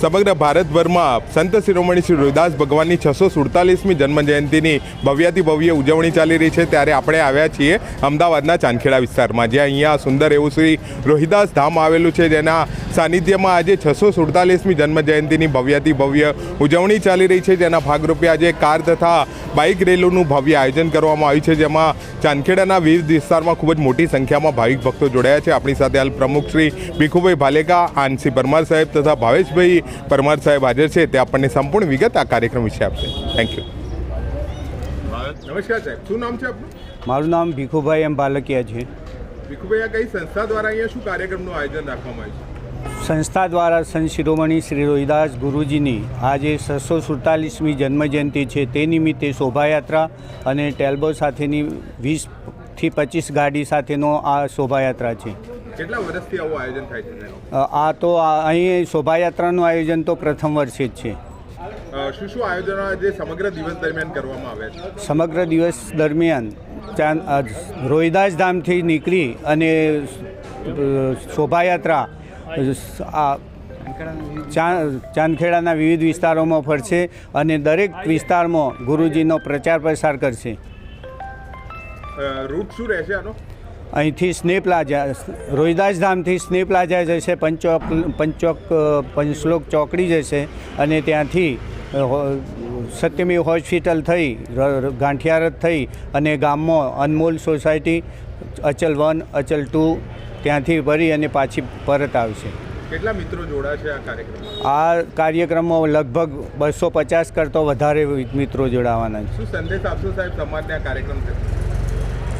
સમગ્ર ભારતભરમાં સંત શિરોમણી શ્રી રોહિદાસ ભગવાનની છસો સુડતાલીસમી જન્મજયંતિની ભવ્યાતિ ભવ્ય ઉજવણી ચાલી રહી છે. ત્યારે આપણે આવ્યા છીએ અમદાવાદના ચાંદખેડા વિસ્તારમાં, જ્યાં અહીંયા સુંદર એવું શ્રી રોહિદાસ ધામ આવેલું છે, જેના સાનિધ્યમાં આજે છસો સુડતાલીસમી જન્મજયંતિની ભવ્યાતિ ભવ્ય ઉજવણી ચાલી રહી છે. જેના ભાગરૂપે આજે કાર તથા બાઇક રેલીનું ભવ્ય આયોજન કરવામાં આવ્યું છે. જેમાં ચાંદખેડાના વિવિધ વિસ્તારમાં ખૂબ જ મોટી સંખ્યામાં ભાવિક ભક્તો જોડાયા છે. આપણી સાથે હાલ પ્રમુખ શ્રી ભીખુભાઈ ભાલેકા, આનસી પરમાર સાહેબ તથા ભાવેશભાઈ પરમાર સાહેબ હાજર છે તે આપણને સંપૂર્ણ વિગત આ કાર્યક્રમ વિશે આપશે. થેન્ક યુ નમસ્કાર સાહેબ. શું નામ છે આપનું? મારું નામ ભીખુભાઈ એમ બાલકિયા છે. ભીખુભાઈ આ કઈ સંસ્થા દ્વારા અહીંયા શું કાર્યક્રમનું આયોજન રાખવામાં આવ્યું છે? સંસ્થા દ્વારા સંત શિરોમણી શ્રી રોહિદાસ ગુરુજીની આજે છસો સુડતાલીસમી જન્મજયંતિ છે. તે નિમિત્તે શોભાયાત્રા અને ટેલ્બો સાથેની વીસથી પચીસ ગાડી સાથેનો આ શોભાયાત્રા છે. કેટલા વર્ષથી આવું આયોજન થાય છે આ તો અહીં શોભાયાત્રાનું આયોજન તો પ્રથમ વર્ષે જ છે. શું શું આયોજનો જે સમગ્ર દિવસ દરમિયાન કરવામાં આવે છે? સમગ્ર દિવસ દરમિયાન ચાંદ રોહિદાસ ધામથી નીકળી અને શોભાયાત્રા ચાંદખેડાના વિવિધ વિસ્તારોમાં ફરશે અને દરેક વિસ્તારમાં ગુરુજીનો પ્રચાર પ્રસાર કરશે રૂટ શું રહેશે આનો? અહીંથી સ્ને પ્લાઝા રોહિદાસ ધામથી સ્ને પ્લાઝા જશે પંચોક પંચોક પંચલોક ચોકડી જશે અને ત્યાંથી સત્યમેવ હોસ્પિટલ થઈ ગાંઠિયારત થઈ અને ગામમાં Anmol society Achal one Achal two ત્યાંથી ભરી અને પાછી પરત આવશે. કેટલા મિત્રો જોડાશે આ કાર્યક્રમમાં? આ કાર્યક્રમમાં લગભગ બસો પચાસ કરતો વધારે મિત્રો જોડાવાના છે. શું સંદેશ આપશો સાહેબ સમાજને આ કાર્યક્રમ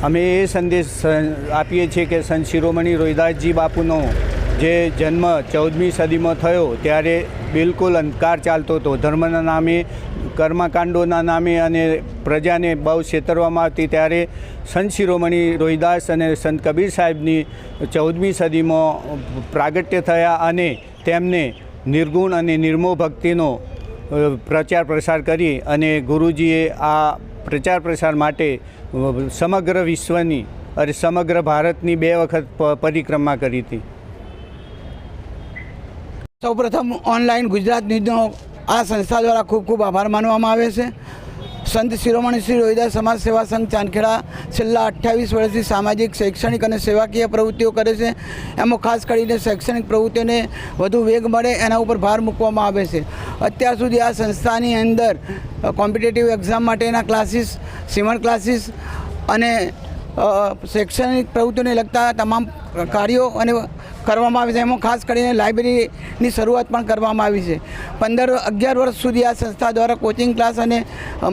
અમે એ સંદેશ આપીએ છીએ કે સંત શિરોમણી રોહિદાસજી બાપુનો જે જન્મ ચૌદમી સદીમાં થયો ત્યારે બિલકુલ અંધકાર ચાલતો હતો. ધર્મના નામે, કર્મકાંડોના નામે અને પ્રજાને બહુ છેતરવામાં આવતી ત્યારે સંત શિરોમણી રોહિદાસ અને સંત કબીર સાહેબની ચૌદમી સદીમાં પ્રાગટ્ય થયા અને તેમને નિર્ગુણ અને નિર્મોહ ભક્તિનો પ્રચાર પ્રસાર કરી અને ગુરુજીએ આ પ્રચાર પ્રસાર માટે સમગ્ર વિશ્વની અને સમગ્ર ભારતની બે વખત પરિક્રમા કરી હતી. સૌપ્રથમ ઓનલાઈન ગુજરાત ન્યૂઝનો આ સંસ્થા દ્વારા ખૂબ ખૂબ આભાર માનવામાં આવે છે. સંત શિરોમણી શ્રી રોહિદાસ સમાજ સેવા સંઘ ચાંદખેડા છેલ્લા અઠ્યાવીસ વર્ષથી સામાજિક, શૈક્ષણિક અને સેવાકીય પ્રવૃત્તિઓ કરે છે. એમાં ખાસ કરીને શૈક્ષણિક પ્રવૃત્તિઓને વધુ વેગ મળે એના ઉપર ભાર મૂકવામાં આવે છે. અત્યાર સુધી આ સંસ્થાની અંદર કોમ્પિટેટિવ એક્ઝામ માટેના ક્લાસીસ સીવણ ક્લાસીસ અને શૈક્ષણિક પ્રવૃત્તિઓને લગતા તમામ કાર્યો અને કરવામાં આવે છે. એમાં ખાસ કરીને લાઇબ્રેરીની શરૂઆત પણ કરવામાં આવી છે. પંદર અગિયાર વર્ષ સુધી આ સંસ્થા દ્વારા કોચિંગ ક્લાસ અને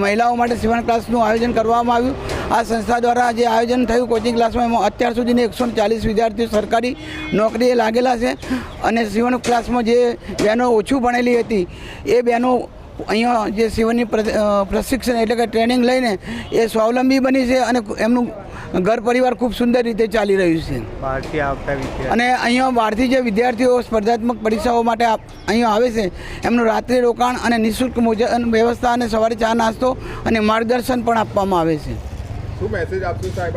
મહિલાઓ માટે સીવણ ક્લાસનું આયોજન કરવામાં આવ્યું. આ સંસ્થા દ્વારા જે આયોજન થયું કોચિંગ ક્લાસમાં, એમાં અત્યાર સુધીની એકસો ચાલીસ વિદ્યાર્થીઓ સરકારી નોકરીએ લાગેલા છે અને શિવણ ક્લાસમાં જે બહેનો ઓછું ભણેલી હતી, એ બહેનો અહીંયા જે શિવની પ્રશિક્ષણ એટલે કે ટ્રેનિંગ લઈને એ સ્વાવલંબી બની છે અને એમનું ઘર પરિવાર ખૂબ સુંદર રીતે ચાલી રહ્યું છે. બહારથી આવતા વિદ્યાર્થી અને અહીંયા બહારથી જે વિદ્યાર્થીઓ સ્પર્ધાત્મક પરીક્ષાઓ માટે અહીંયા આવે છે એમનું રાત્રિ રોકાણ અને નિઃશુલ્ક ભોજન વ્યવસ્થા અને સવારે ચા નાસ્તો અને માર્ગદર્શન પણ આપવામાં આવે છે.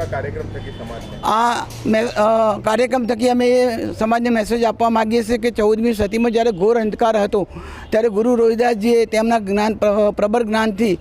આ કાર્યક્રમ થકી સમાજને? આ કાર્યક્રમ થકી અમે સમાજને મેસેજ આપવા માગીએ છીએ કે ચૌદમી સદીમાં જ્યારે ઘોર અંધકાર હતો, ત્યારે ગુરુ રોહિદાસજીએ તેમના જ્ઞાન પ્ર- પ્રબળ જ્ઞાનથી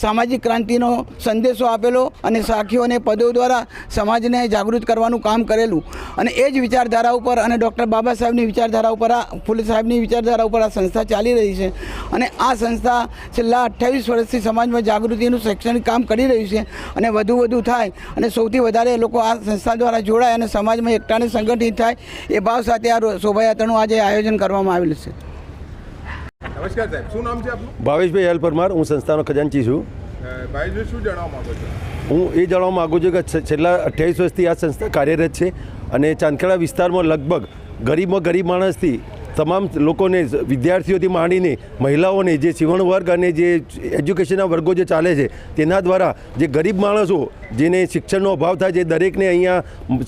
સામાજિક ક્રાંતિનો સંદેશો આપેલો અને સાખીઓ અને પદો દ્વારા સમાજને જાગૃત કરવાનું કામ કરેલું. અને એ જ વિચારધારા ઉપર અને ડૉક્ટર બાબા સાહેબની વિચારધારા ઉપર, આ ફૂલે સાહેબની વિચારધારા ઉપર આ સંસ્થા ચાલી રહી છે. અને આ સંસ્થા છેલ્લા અઠ્યાવીસ વર્ષથી સમાજમાં જાગૃતિનું શૈક્ષણિક કામ કરી રહ્યું છે અને વધુ વધુ થાય અને સૌથી વધારે લોકો આ સંસ્થા દ્વારા જોડાય અને સમાજમાં એકતાને સંગઠિત થાય એ ભાવ સાથે આ શોભાયાત્રાનું આજે આયોજન કરવામાં આવેલું છે. નમસ્કાર સાહેબ શું નામ છે આપનું? ભાવેશભાઈ એલ પરમાર હું સંસ્થાનો ખજાનચી છું. અ, શું જણાવવા માંગો છો? હું એ જણાવવા માગું છું કે છેલ્લા અઠ્યાવીસ વર્ષથી આ સંસ્થા કાર્યરત છે અને ચાંદખેડા વિસ્તારમાં લગભગ ગરીબમાં ગરીબ માણસથી તમામ લોકોને, વિદ્યાર્થીઓથી માંડીને મહિલાઓને જે સીવણ વર્ગ અને જે એજ્યુકેશનના વર્ગો જે ચાલે છે, તેના દ્વારા જે ગરીબ માણસો જેને શિક્ષણનો અભાવ થાય છે, દરેકને અહીંયા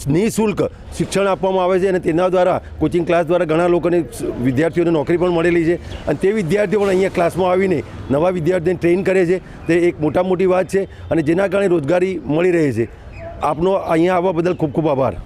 નિઃશુલ્ક શિક્ષણ આપવામાં આવે છે અને તેના દ્વારા કોચિંગ ક્લાસ દ્વારા ઘણા લોકોને વિદ્યાર્થીઓને નોકરી પણ મળેલી છે. અને તે વિદ્યાર્થીઓ પણ અહીંયા ક્લાસમાં આવીને નવા વિદ્યાર્થીઓને ટ્રેન કરે છે. તે એક મોટા મોટી વાત છે અને જેના કારણે રોજગારી મળી રહે છે. આપનો અહીંયા આવવા બદલ ખૂબ ખૂબ આભાર.